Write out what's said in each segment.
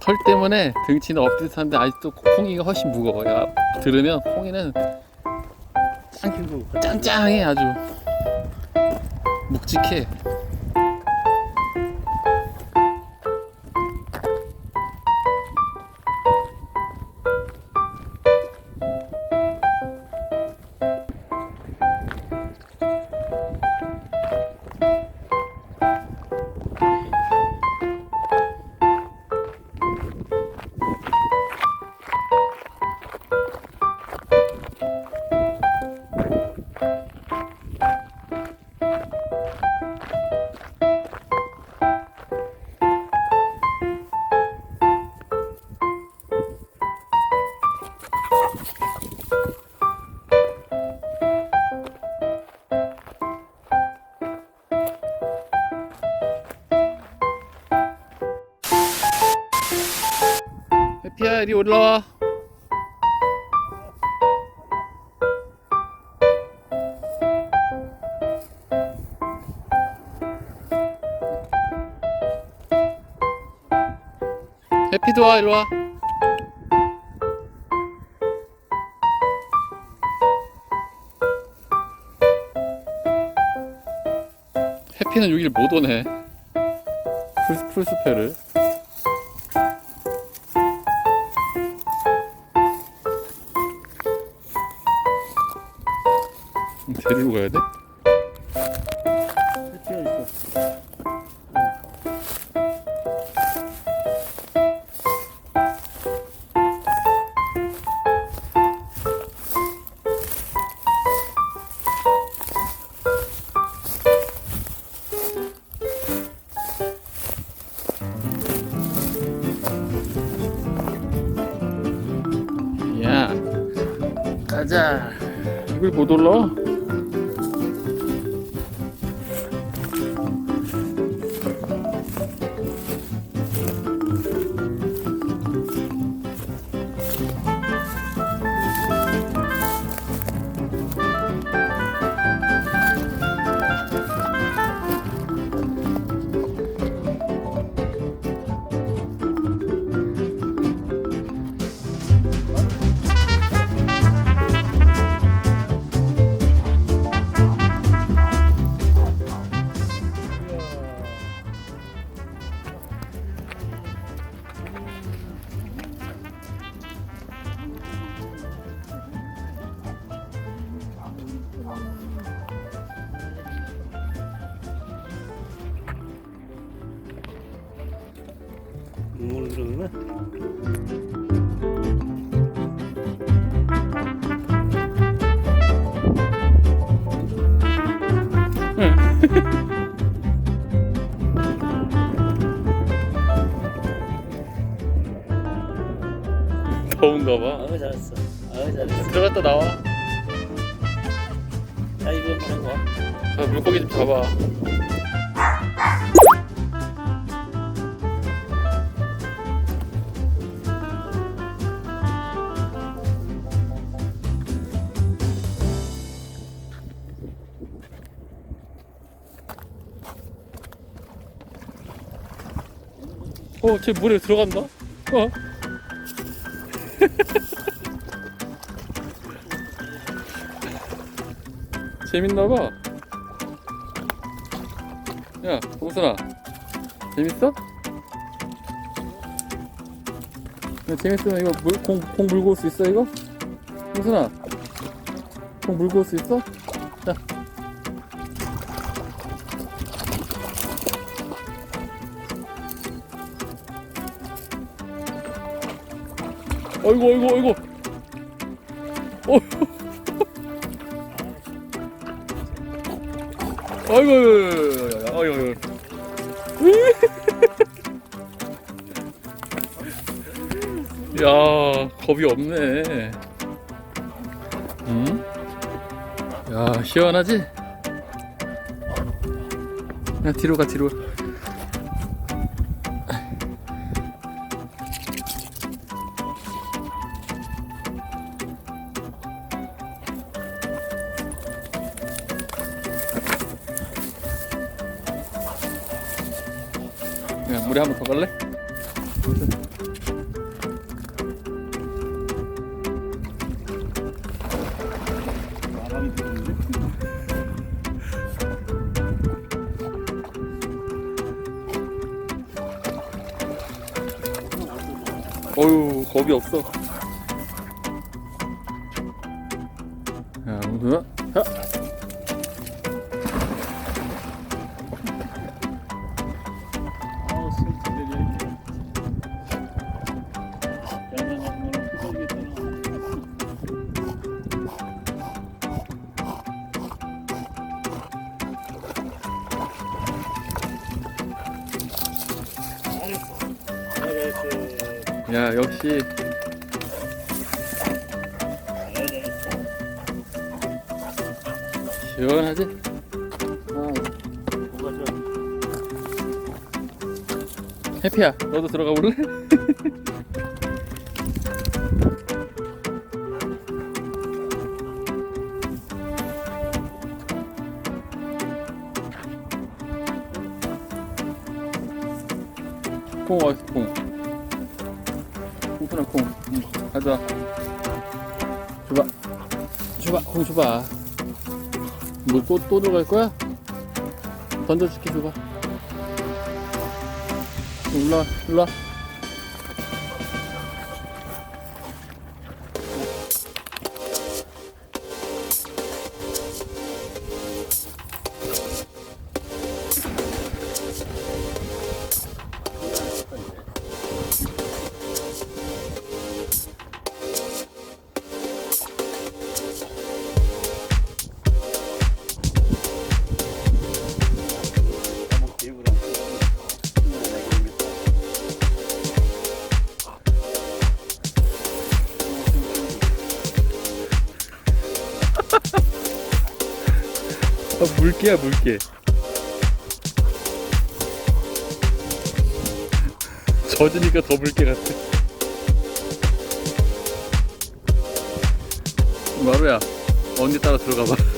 털 때문에 등치는 엎듯한데 아직도 콩이가 훨씬 무거워요. 아, 들으면 콩이는 짠, 짠짱해 아주 묵직해. 이리 올라와. 해피도 와 이리 와. 해피는 여길 못 오네. 풀, 풀스페를. 데리러 가야 돼? 해피가 있어 야, 가자. 이걸 못 올라? 눈물 들어오면 더운가 봐. 아우 잘했어 아우 잘했어 들어갔다 나와. 자 이거 한번 해봐 자, 물고기 좀 잡아. 어, 쟤 물에 들어간다? 어? 재밌나봐. 야, 봉순아. 재밌어? 야, 재밌으면 이거 물, 공, 공 물고 올 수 있어, 이거? 봉순아. 공 물고 올 수 있어? 자. 어이구, 어이구, 어이구. 어. 어이구, 어이구, 어이구. 야, 겁이 없네. 응? 야, 시원하지? 야, 뒤로 가, 뒤로. 야, 물에 한 번 더 갈래? 어유 겁이 없어. 야, 오늘 야. 야 역시 시원하지? 좀 해피야 너도 들어가 볼래? 콩 어딨어 콩 콩푸나 콩. 응, 가져와. 줘봐. 줘봐 콩 줘봐. 뭐또 또 들어갈 거야? 던져줄게 줘봐. 일로와 일로와 물개야 물개. 젖으니까 더 물개 같아. 마루야 언니 따라 들어가 봐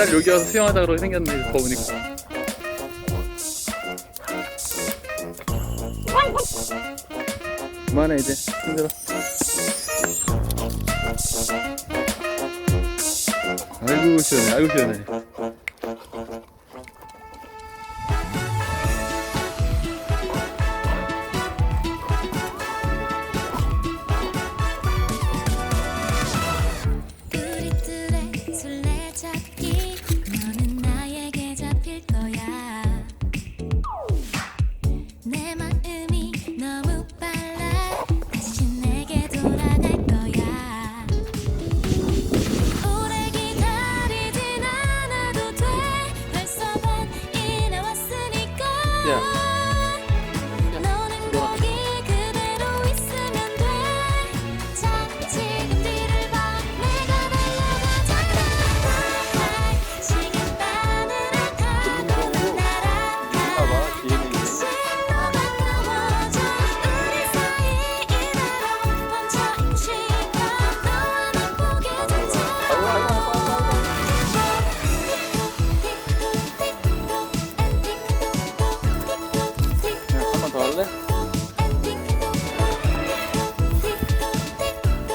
맨날 여기 와서 수영하다 그러게 생겼네 더우니까. 그만해 이제. 힘들어. 아이고 시원해. 아이고 시원해 내마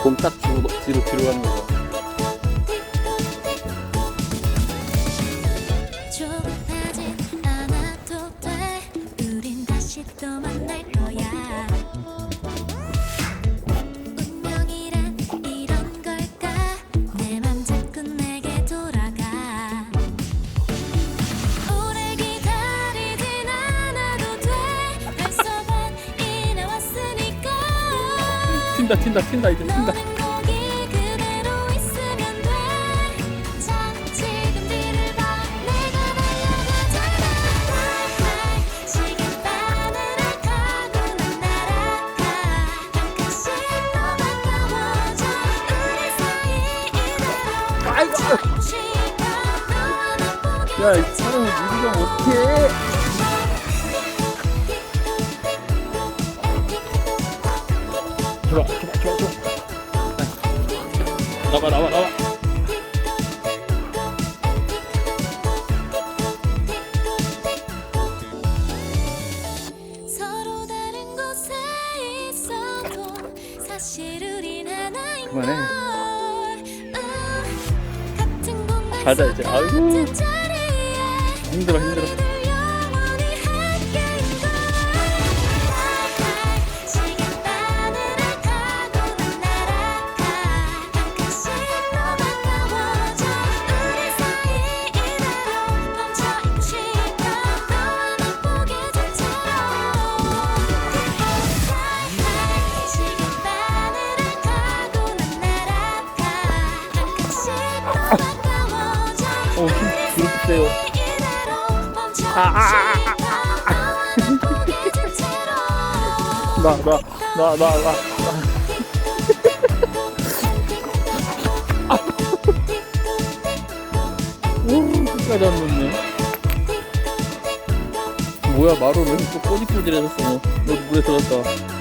곰딱 뒤로, 뒤로 뒤로 가는 거. 조 튄다 튄다 튄다 이제 튄다. 한 칸씩 더 가까 들어와 들어와 들어와 들어와 나와 나와 나와 서로 다른 곳에 있어도 사실 우린 하나인 걸. 그만해. 음, 같은 공간 가자, 이제. 속 아이고. 같은 자리에 힘들어 힘들어 이대로 멈춰있고 아, 아, 아, 싶어. 너와 나. 나나 나 나 나 오 끝까지 안 놓네 뭐야 마루 왜 이렇게 꼬질꼬질해졌어 너 물에 들었다